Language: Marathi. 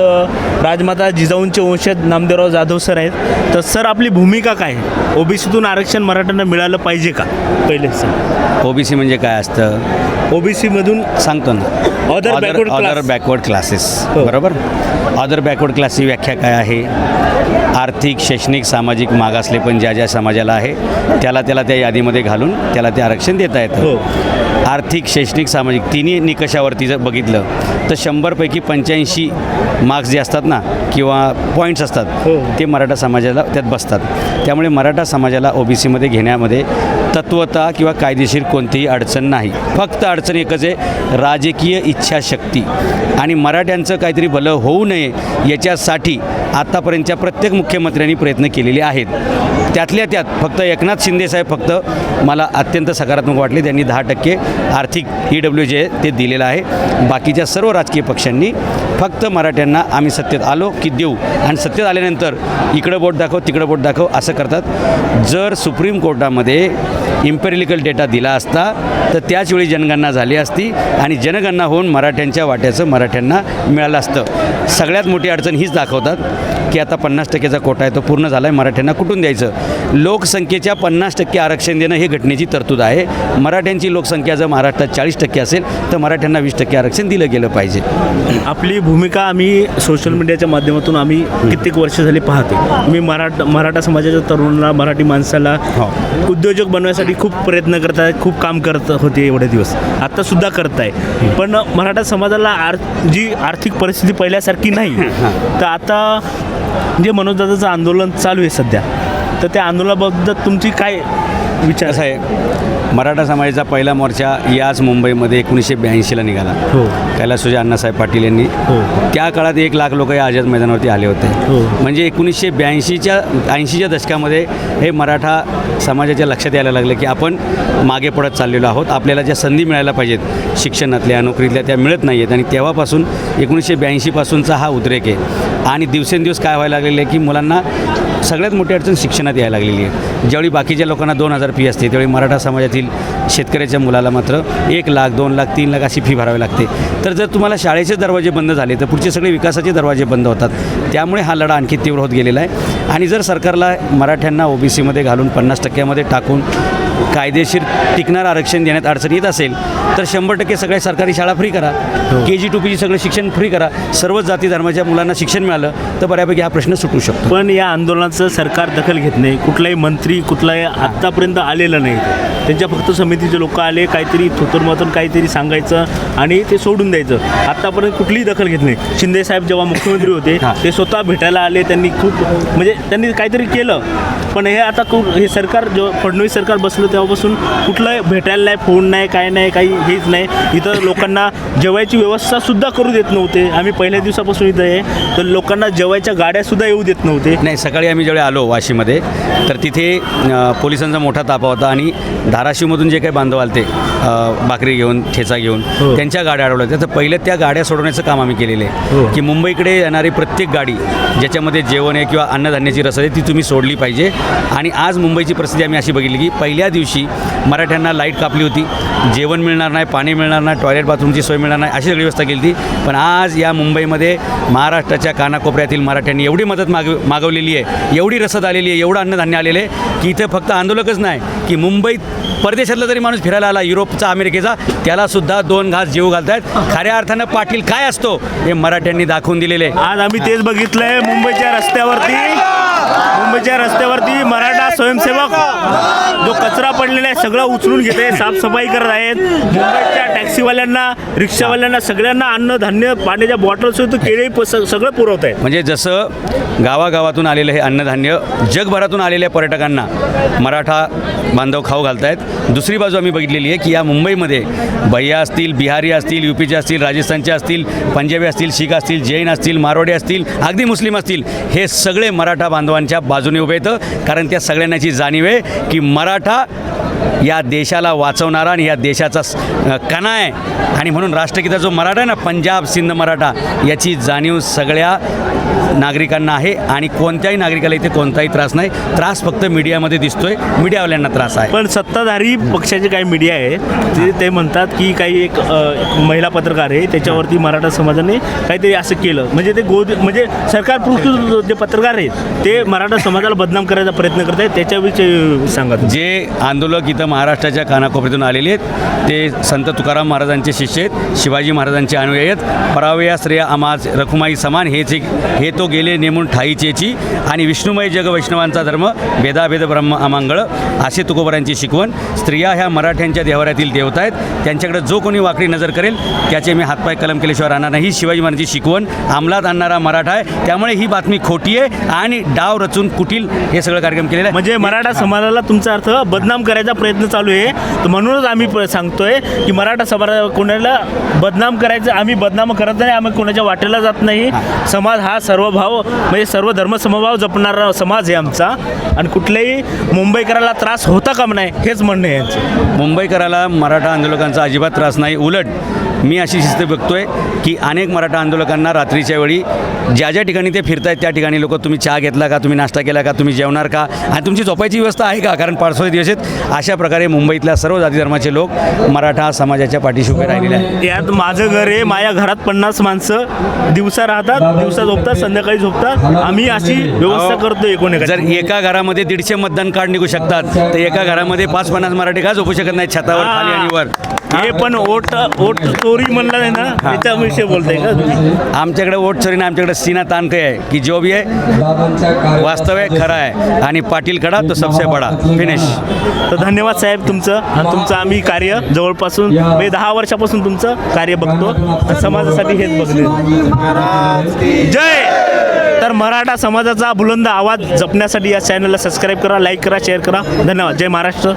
अ, राजमाता जिजाऊंचे वंशज नामदेवराव जाधव सर आहेत. तर सर आपली भूमिका काय ओबीसीतून आरक्षण मराठ्यांना मिळालं पाहिजे का? पहिले सर. ओबीसी म्हणजे काय असतं? ओबीसीमधून सांगतो ना. अदर बॅकवर्ड क्लासेस हो. बरोबर? अदर बॅकवर्ड क्लासची व्याख्या काय आहे? आर्थिक शैक्षणिक सामाजिक मागासलेपण ज्या ज्या समाजाला आहे त्याला त्याला त्या यादीमध्ये घालून त्याला ते आरक्षण देता हो. येतं आर्थिक शैक्षणिक सामाजिक तिन्ही निकषावरती जर बघितलं तर शंभरपैकी पंच्याऐंशी मार्क्स जे असतात ना किंवा पॉईंट्स असतात हो. ते मराठा समाजाला त्यात बसतात त्यामुळे मराठा समाजाला ओबीसीमध्ये घेण्यामध्ये तत्वता किंवा कायदेशीर कोणतीही अडचण नाही. फक्त अडचण एकच आहे राजकीय इच्छाशक्ती. आणि मराठ्यांचं काहीतरी भलं होऊ नये याच्यासाठी आत्तापर्यंतच्या प्रत्येक मुख्यमंत्र्यांनी प्रयत्न केलेले आहेत. त्यातल्या त्यात फक्त एकनाथ शिंदेसाहेब फक्त मला अत्यंत सकारात्मक वाटले. त्यांनी दहा टक्के आर्थिक ई डब्ल्यू जे ते दिलेलं आहे. बाकीच्या सर्व राजकीय पक्षांनी फक्त मराठ्यांना आम्ही सत्तेत आलो की देऊ. आणि सत्तेत आल्यानंतर इकडं बोट दाखव तिकडं बोट दाखव असं करतात. जर सुप्रीम कोर्टामध्ये इम्पेरिलिकल डेटा दिला असता तर त्याचवेळी जनगणना झाली असती आणि जनगणना होऊन मराठ्यांच्या वाट्याचं मराठ्यांना मिळालं असतं. सगळ्यात मोठी अडचण हीच दाखवतात की आता पन्नास टक्केचा कोटा आहे तो पूर्ण झाला आहे मराठ्यांना कुठून द्यायचं? लोकसंख्येच्या पन्नास टक्के आरक्षण देणं हे घटनेची तरतूद आहे. मराठ्यांची लोकसंख्या जर महाराष्ट्रात चाळीस टक्के असेल तर मराठ्यांना वीस टक्के आरक्षण दिलं गेलं पाहिजे. आपली भूमिका आम्ही सोशल मीडियाच्या माध्यमातून आम्ही कित्येक वर्ष झाली पाहते. मी मराठा मराठा समाजाच्या तरुणाला मराठी माणसाला हो. उद्योजक बनवण्यासाठी खूप प्रयत्न करत आहेत खूप काम करत होते एवढे दिवस. आत्तासुद्धा करत आहे पण मराठा समाजाला आर जी आर्थिक परिस्थिती पहिल्यासारखी नाही. तर आता जे मनोजदादाचं आंदोलन चालू आहे सध्या तर त्या आंदोलनाबद्दल तुमची काय विचार? आहे. मराठा समाजाचा पहिला मोर्चा याच मुंबईमध्ये एकोणीसशे ब्याऐंशीला निघाला. हो. कैलासोजी अण्णासाहेब पाटील यांनी हो. त्या काळात एक लाख लोक या आझाद मैदानावरती आले होते. हो. म्हणजे एकोणीसशे ब्याऐंशीच्या ऐंशीच्या दशकामध्ये हे मराठा समाजाच्या लक्षात यायला लागलं की आपण मागे पडत चाललेलो आहोत. आपल्याला ज्या संधी मिळायला पाहिजेत शिक्षणातल्या नोकरीतल्या त्या मिळत नाही आहेत आणि तेव्हापासून एकोणीसशे ब्याऐंशीपासूनचा हा उद्रेक आहे. आणि दिवसेंदिवस काय व्हायला लागलेलं आहे की मुलांना सगळ्यात मोठी अडचण शिक्षणात यायला लागलेली आहे. ज्यावेळी बाकीच्या लोकांना दोन हजार फी असते त्यावेळी मराठा समाजातील शेतकऱ्याच्या मुलाला मात्र एक लाख दोन लाख तीन लाख अशी फी भरावी लागते. तर जर तुम्हाला शाळेचे दरवाजे बंद झाले तर पुढचे सगळे विकासाचे दरवाजे बंद होतात. त्यामुळे हा लढा आणखी तीव्र होत गेलेला आहे. आणि जर सरकारला मराठ्यांना ओबीसीमध्ये घालून पन्नास टक्क्यामध्ये टाकून कायदेशीर टिकणार आरक्षण देण्यात अडचण येत असेल तर शंभर टक्के सगळ्या सरकारी शाळा फ्री करा. के जी टू पी जी सगळं शिक्षण फ्री करा. सर्वच जाती धर्माच्या मुलांना शिक्षण मिळालं तर बऱ्यापैकी हा प्रश्न सुटू शकतो. पण या आंदोलनाचं सरकार दखल घेत नाही. कुठलाही मंत्री कुठलाही आत्तापर्यंत आलेलं नाही. त्यांच्या फक्त समितीचे लोक आले काहीतरी थोतरमतून काहीतरी सांगायचं आणि ते सोडून द्यायचं. आत्तापर्यंत कुठलीही दखल घेत नाही. शिंदे साहेब जेव्हा मुख्यमंत्री होते. ते स्वतः भेटायला आले त्यांनी खूप म्हणजे त्यांनी काहीतरी केलं. पण हे आता कु हे सरकार जेव्हा फडणवीस सरकार बसलं तेव्हापासून कुठलं भेटायला नाही फोन नाही काय नाही काही हेच नाही. इथं लोकांना जेवायची व्यवस्था सुद्धा करू देत नव्हते. आम्ही पहिल्या दिवसापासून इथं आहे. तर लोकांना जेवायच्या गाड्यासुद्धा येऊ देत नव्हते. नाही सकाळी आम्ही ज्यावेळी आलो वाशीमध्ये तर तिथे पोलिसांचा मोठा तापा होता आणि धाराशिवमधून जे काही बांधव आले ते भाकरी घेऊन ठेचा घेऊन हो. त्यांच्या गाड्या अडवल्या होत्या. तर पहिलं त्या गाड्या सोडवण्याचं काम आम्ही केलेलं हो. आहे की मुंबईकडे येणारी प्रत्येक गाडी ज्याच्यामध्ये जेवण आहे किंवा अन्नधान्याची रस आहे ती तुम्ही सोडली पाहिजे. आणि आज मुंबईची परिस्थिती आम्ही अशी बघितली की पहिल्या दिवशी मराठ्यांना लाइट कापली होती. जेवण मिळणार नाही पाणी मिळणार नाही टॉयलेट बाथरूमची सोय मिळणार नाही अशी सगळी व्यवस्था केली होती. पण आज या मुंबईमध्ये महाराष्ट्राच्या कानाकोपऱ्यातील मराठ्यांनी एवढी मदत माग मागवलेली आहे एवढी रसद आलेली आहे एवढं अन्नधान्य आलेलं आहे की इथं फक्त आंदोलकच नाही की मुंबईत परदेशातला जरी माणूस फिरायला आला युरोपचा अमेरिकेचा त्याला सुद्धा दोन घास जीव घालतायत. खऱ्या अर्थानं पाटील काय असतो हे मराठ्यांनी दाखवून दिलेले आज आम्ही तेच बघितलंय मुंबईच्या रस्त्यावरती मुंबईच्या रस्त्यावरती मराठा स्वयंसेवक कचरा पडलेला आहे सगळं उचलून घेते साफसफाई करत आहेत. मुंबईच्या टॅक्सीवाल्यांना रिक्षावाल्यांना सगळ्यांना अन्न धान्य पाण्याच्या बॉटल्स केळी प- स- सगळं पुरवत आहे. म्हणजे जसं गावागावातून आलेलं हे अन्नधान्य जगभरातून आलेल्या पर्यटकांना मराठा बांधव खाऊ घालत आहेत दुसरी बाजू आम्ही बघितलेली आहे की या मुंबईमध्ये भैया असतील बिहारी असतील युपीचे असतील राजस्थानचे असतील पंजाबी असतील शीख असतील जैन असतील मारवाडी असतील अगदी मुस्लिम असतील हे सगळे मराठा बांधवांच्या बाजूने उभे येतं कारण त्या सगळ्यांनाची जाणीव आहे की मराठा या देशाला वाचवणारा आणि या देशाचा कणा आहे. आणि म्हणून राष्ट्रगीता जो मराठा आहे ना पंजाब सिंध मराठा याची जाणीव सगळ्या नागरिकांना आहे. आणि कोणत्याही नागरिकाला इथे कोणताही त्रास नाही. त्रास फक्त मीडियामध्ये दिसतोय. मीडियावाल्यांना त्रास आहे. पण सत्ताधारी पक्षाचे काही मीडिया आहे ते ते म्हणतात की काही एक महिला पत्रकार आहे त्याच्यावरती मराठा समाजाने काहीतरी असं केलं. म्हणजे ते गोद म्हणजे सरकार पुरस्कृत जे पत्रकार आहेत ते मराठा समाजाला बदनाम करायचा प्रयत्न करत आहेत त्याच्याविषयी सांगा तुम्ही. जे आंदोलक इथं महाराष्ट्राच्या कानाकोपऱ्यातून आलेले आहेत. ते संत तुकाराम महाराजांचे शिष्य आहेत. शिवाजी महाराजांचे अनुयायी आहेत. परावया स्त्रिया आमाज रखुमाई समान हेच एक हे तो गेले नेमून ठाईचेची. आणि विष्णुमय जग वैष्णवांचा धर्म भेदाभेद ब्रह्म अमांगळ असे तुकोबरांची शिकवण. स्त्रिया ह्या मराठ्यांच्या देवाऱ्यातील देवता आहेत. त्यांच्याकडे जो कोणी वाकडी नजर करेल त्याचे मी हातपाय कलम केल्याशिवाय राहणार नाही. ही शिवाजी महाराजांची शिकवण. अंमलात आणणारा मराठा आहे. त्यामुळे ही बातमी खोटी आहे. आणि डाव रचून कुटील हे सगळं कार्यक्रम केलेलं आहे. म्हणजे मराठा समाजाला तुमचा अर्थ बदनाम करायचा प्रयत्न चालू आहे. तर म्हणूनच आम्ही प- सांगतोय की मराठा समाज कोणाला बदनाम करायचं आम्ही बदनाम करत नाही आम्ही कोणाच्या वाटेला जात नाही. समाज हा सर्व भाव म्हणजे सर्व धर्मसमभाव जपणारा समाज आहे आमचा. आणि कुठल्याही मुंबईकराला त्रास होता का नाही हेच म्हणणं आहे मुंबईकराला मराठा आंदोलकांचा अजिबात त्रास नाही. उलट मी अशी शिस्त बघतोय की अनेक मराठा आंदोलकांना रात्रीच्या वेळी ज्या ज्या ठिकाणी ते फिरतायत त्या ठिकाणी लोक तुम्ही चहा घेतला का? तुम्ही नाश्ता केला का? तुम्ही जेवणार का? आणि तुमची झोपायची व्यवस्था आहे का? कारण पावसाळे दिवस आहेत अशा प्रकारे मुंबईतल्या सर्व जाती धर्माचे लोक मराठा समाजाच्या पाठीशी उभे राहिलेले आहेत. यात माझं घर आहे माझ्या घरात पन्नास माणसं. दिवसा राहतात दिवसा झोपतात संध्याकाळी झोपतात. आम्ही अशी व्यवस्था करतोय कोणी जर एका घरामध्ये दीडशे मतदान कार्ड निघू शकतात तर एका घरामध्ये पाच पन्नास मराठी का झोपू शकत नाही छतावर खाली आणि वर. हे पण ओट ओट चोरी म्हणला नाही ना? त्याच्याविषयी बोलताय का? तुम्ही आमच्याकडे वोट चोरीने आमच्याकडे सीना तान काय आहे की जो भी आहे वास्तव आहे खरा आहे आणि पाटील कडा तो सबसे बडा. फिनिश तर धन्यवाद साहेब तुमचं आणि तुमचं आम्ही कार्य जवळपासून म्हणजे दहा वर्षापासून तुमचं कार्य बघतो आणि समाजासाठी हेच बघले जय! तर मराठा समाजाचा बुलंद आवाज जपण्यासाठी या चॅनलला सबस्क्राईब करा लाईक करा शेअर करा. धन्यवाद. जय महाराष्ट्र.